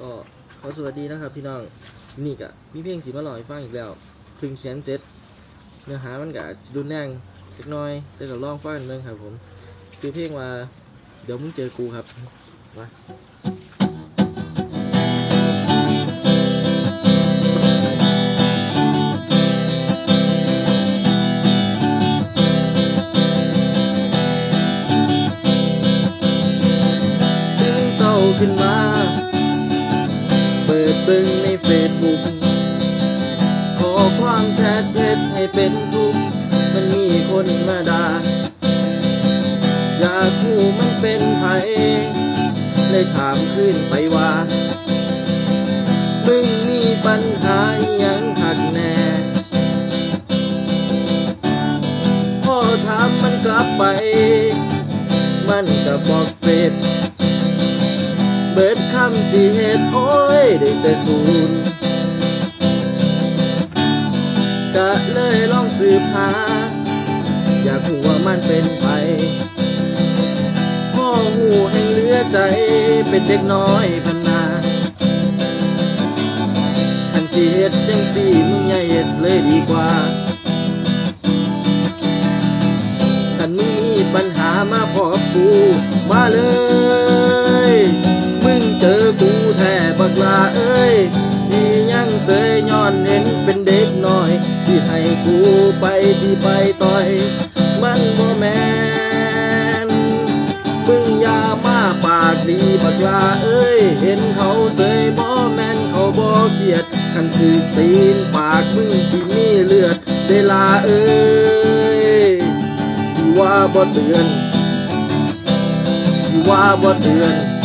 ก็ขอสวัสดีนะครับพี่น้องนี่กะมีเพลงสีมาหล่อให้ฟังอีกแล้วพึ่งเขียนเจ็ดเนื้อหามันกะสิรุนแรงเล็กน้อยแต่ก็ลองฟังกันเมืองครับผมคือเพลงว่าเดี๋ยวมึงเจอกูครับมาตื่นเศร้าขึ้นมา บิ่งในเฟซบุ๊กขอความแชทเพจให้เป็นทุกข์มันมีคนมาด่าอยากหูมันเป็นไผเลยถามขึ้นไปว่ามึงมีปัญหาอหยังขัดแน่พ่อถามมันกลับไป มันก็บอกเฟซ เบิดคำสิเหตุโอ้ยได้แต่ศูนก็เลยลองสืบหา อยากหูว่ามันเป็นไปพ่อหูให้เหลือใจเป็นเด็กน้อยพันนาคันสิเหตุจังสี่มึงอย่าเหตุเลยดีกว่าคันมึงมีปัญหามาพบกูมาเลย เสยย้อนเห็นเป็นเด็กน้อยสิให้กูไปที่ไปต่อย มันบ่แมนมึงอย่ามาปากดีบักลาเอ้ย เห็นเขาเสยบ่แมนเขาบ่เกียดคันถือตีนปากมึงที่มีเลือดเวลาเอ้ยสิว่าบ่เตือนสิว่าบ่เตือน